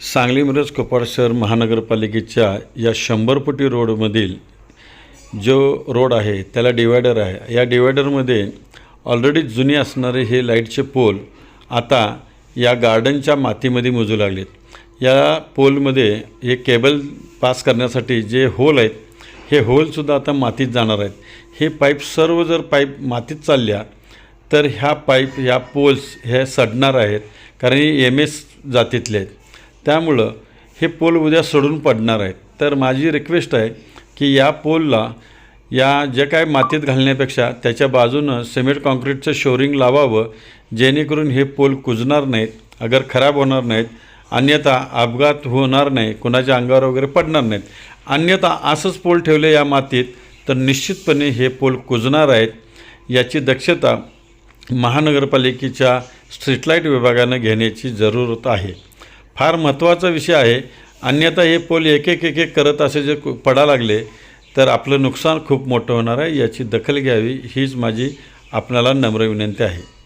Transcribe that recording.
सांगली मिरज कोपाड शहर महानगरपालिकेच्या या शंभरपटी रोडमधील जो रोड आहे त्याला डिवायडर आहे. या डिवायडरमध्ये ऑलरेडी जुने असणारे हे लाईटचे पोल आता या गार्डनच्या मातीमध्ये मुजू लागलेत. या पोलमध्ये हे केबल पास करण्यासाठी जे होल आहेत हे होलसुद्धा आता मातीत जाणार आहेत. हे पाईप सर्व जर पाईप मातीत चालल्या तर ह्या पाईप ह्या पोल्स हे सडणार आहेत कारण हे एम एस जातीतले आहेत. त्यामुळं हे पोल उद्या सडून पडणार आहेत. तर माझी रिक्वेस्ट आहे की या पोलला या जे काय मातीत घालण्यापेक्षा त्याच्या बाजूनं सिमेंट कॉन्क्रीटचं शोरिंग लावावं जेणेकरून हे पोल कुजणार नाहीत अगर खराब होणार नाहीत अन्यथा अपघात होणार नाही कुणाच्या अंगावर वगैरे पडणार नाहीत. अन्यथा असंच पोल ठेवले या मातीत तर निश्चितपणे हे पोल कुजणार आहेत. याची दक्षता महानगरपालिकेच्या स्ट्रीटलाईट विभागानं घेण्याची जरूरत आहे. फार महत्त्वाचा विषय आहे. अन्यथा हे पोल एक एक एक एक करत असे जे पडा लागले तर आपलं नुकसान खूप मोठं होणार आहे. याची दखल घ्यावी हीच माझी आपणाला नम्र विनंती आहे.